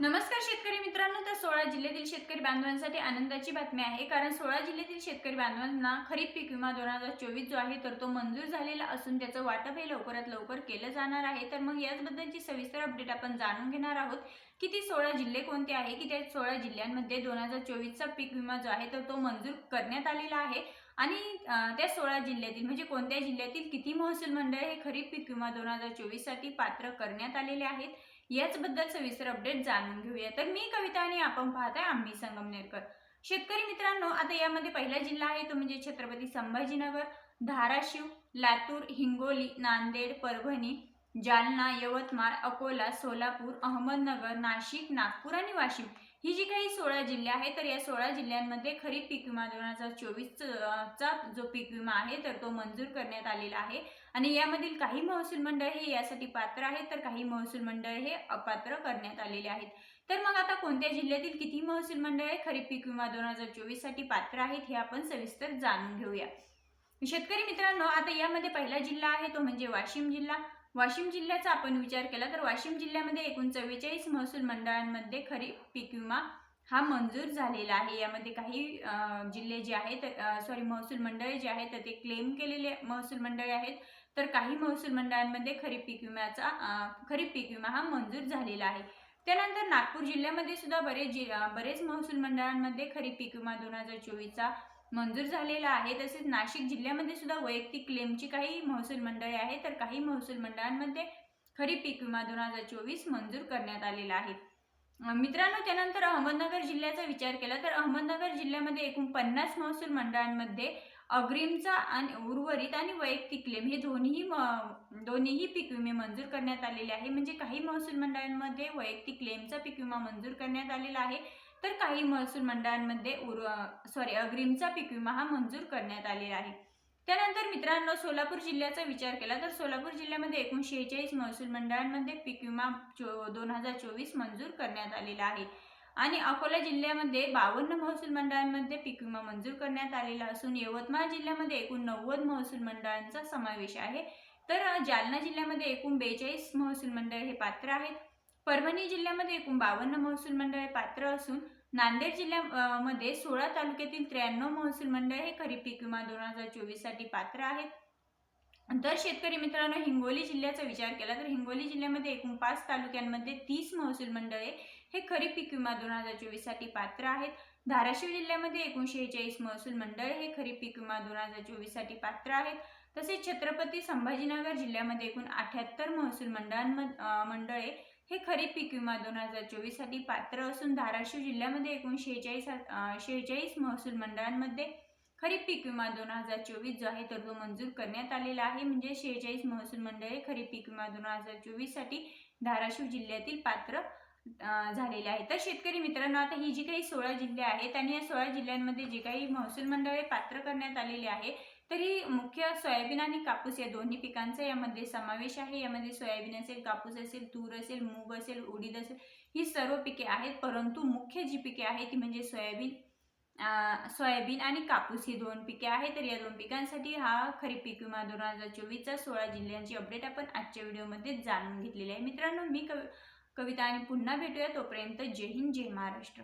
नमस्कार शेतकरी मित्रांनो तर सोळा जिल्ह्यातील शेतकरी बांधवांसाठी आनंदाची बातमी आहे. कारण सोळा जिल्ह्यातील शेतकरी बांधवांना खरीप पीक विमा दोन हजार चोवीस जो आहे तर तो मंजूर झालेला असून त्याचं वाटप हे लवकरात लवकर केलं जाणार आहे. तर मग याचबद्दलची सविस्तर अपडेट आपण जाणून घेणार आहोत की ती सोळा जिल्हे कोणते आहे की त्या सोळा जिल्ह्यांमध्ये दोन हजार चोवीसचा पीक विमा जो आहे तर तो मंजूर करण्यात आलेला आहे. आणि त्या सोळा जिल्ह्यातील म्हणजे कोणत्या जिल्ह्यातील किती महसूल मंडळ हे खरीप पीक विमा दोन हजार चोवीससाठी पात्र करण्यात आलेले आहेत? याचबद्दल सविस्तर अपडेट जाणून घेऊया. तर मी कविता आणि आपण पाहताय आम्ही संगमनेरकर शेतकरी मित्रांनो आता यामध्ये पहिला जिल्हा आहे तो म्हणजे छत्रपती संभाजीनगर धाराशिव लातूर हिंगोली नांदेड परभणी जालना यवतमाळ अकोला सोलापूर अहमदनगर नाशिक नागपूर आणि वाशिम. ही जी काही सोळा जिल्हे आहेत तर या सोळा जिल्ह्यांमध्ये खरीप पीक विमा दोन हजार चोवीस चा जो पीक विमा आहे तर तो मंजूर करण्यात आलेला आहे. आणि यामधील काही महसूल मंडळ हे यासाठी पात्र आहेत तर काही महसूल मंडळ हे अपात्र करण्यात आलेले आहेत. तर मग आता कोणत्या जिल्ह्यातील किती महसूल मंडळ खरीप पीक विमा दोन हजार चोवीससाठी पात्र आहेत हे आपण सविस्तर जाणून घेऊया. शेतकरी मित्रांनो आता यामध्ये पहिला जिल्हा आहे तो म्हणजे वाशिम जिल्हा. वाशिम जिल्ह्याचा आपण विचार केला तर वाशिम जिल्ह्यामध्ये एकूण चव्वेचाळीस महसूल मंडळांमध्ये खरीप पीक विमा हा मंजूर झालेला आहे. यामध्ये काही जिल्हे जे आहेत सॉरी महसूल मंडळे जे आहेत तर ते क्लेम केलेले महसूल मंडळे आहेत. तर काही महसूल मंडळांमध्ये खरीप पीक विम्याचा खरीप पीक विमा हा मंजूर झालेला आहे. त्यानंतर नागपूर जिल्ह्यामध्ये सुद्धा बरेच जि बरेच महसूल मंडळांमध्ये खरीप पीक विमा दोन हजार चोवीसचा मंजूर झालेला आहे. तसेच नाशिक जिल्ह्यामध्ये सुद्धा वैयक्तिक क्लेमची काही महसूल मंडळे आहेत. तर काही महसूल मंडळांमध्ये खरीप पीक विमा दोन हजार चोवीस मंजूर करण्यात आलेला आहे. मित्रांनो त्यानंतर अहमदनगर जिल्ह्याचा विचार केला तर अहमदनगर जिल्ह्यामध्ये एकूण पन्नास महसूल मंडळांमध्ये अग्रिमचा आणि उर्वरित आणि वैयक्तिक क्लेम हे दोन्ही म- दोन्हीही पीक विमे मंजूर करण्यात आलेले आहे. म्हणजे काही महसूल मंडळांमध्ये वैयक्तिक क्लेमचा पीक विमा मंजूर करण्यात आलेला आहे. तर काही महसूल मंडळांमध्ये उर सॉरी अग्रिमचा पीक विमा हा मंजूर करण्यात आलेला आहे. त्यानंतर मित्रांनो सोलापूर जिल्ह्याचा विचार केला तर सोलापूर जिल्ह्यामध्ये एकूण शेहेचाळीस महसूल मंडळांमध्ये पीक विमा चो दोन हजार चोवीस मंजूर करण्यात आलेला आहे. आणि अकोला जिल्ह्यामध्ये बावन्न महसूल मंडळांमध्ये पीक विमा मंजूर करण्यात आलेला असून यवतमाळ जिल्ह्यामध्ये एकूण नव्वद महसूल मंडळांचा समावेश आहे. तर जालना जिल्ह्यामध्ये एकूण बेचाळीस महसूल मंडळ हे पात्र आहेत. परभणी जिल्ह्यामध्ये एकूण बावन्न महसूल मंडळ हे पात्र असून नांदेड जिल्ह्यामध्ये सोळा तालुक्यातील त्र्याण्णव महसूल मंडळ हे खरीप पीक विमा दोन हजार चोवीससाठी पात्र आहेत. तर शेतकरी मित्रांनो हिंगोली जिल्ह्याचा विचार केला तर हिंगोली जिल्ह्यामध्ये एकूण पाच तालुक्यांमध्ये तीस महसूल मंडळे हे खरीप पीक विमा दोन हजार चोवीससाठी पात्र आहेत. धाराशिव जिल्ह्यामध्ये एकूण शेहेचाळीस महसूल मंडळ हे खरीप पीक विमा दोन हजार चोवीससाठी पात्र आहेत. तसेच छत्रपती संभाजीनगर जिल्ह्यामध्ये एकूण अठ्याहत्तर महसूल मंडळांमध्ये मंडळे हे खरीप पीक विमा दोन हजार चोवीससाठी पात्र असून धाराशिव जिल्ह्यामध्ये एकूण शेहेचाळीस शेहेचाळीस महसूल मंडळांमध्ये खरीप पीक विमा दोन हजार चोवीस जो आहे तर तो मंजूर करण्यात आलेला आहे. म्हणजे शेहेचाळीस महसूल मंडळे खरीप पीक विमा दोन हजार चोवीससाठी धाराशिव जिल्ह्यातील पात्र झालेले आहे तर शेतकरी मित्रांनो आता ही जी काही सोळा जिल्हे आहेत आणि या सोळा जिल्ह्यांमध्ये जे काही महसूल मंडळे पात्र करण्यात आलेले आहे तरी मुख्य सोयाबीन आणि कापूस या दोन्ही पिकांचा यामध्ये समावेश आहे. यामध्ये सोयाबीन असेल कापूस असेल तूर असेल मूग असेल उडीद असेल ही सर्व पिके आहेत. परंतु मुख्य जी पिके आहेत ती म्हणजे सोयाबीन सोयाबीन आणि कापूस ही दोन पिके आहेत. तर या दोन पिकांसाठी हा खरीप पीक विमा दोन हजार चोवीसचा सोळा जिल्ह्यांची अपडेट आपण आजच्या व्हिडिओमध्ये जाणून घेतलेली आहे. मित्रांनो मी कवि कविता आणि पुन्हा भेटूया. तोपर्यंत जय हिंद जय महाराष्ट्र.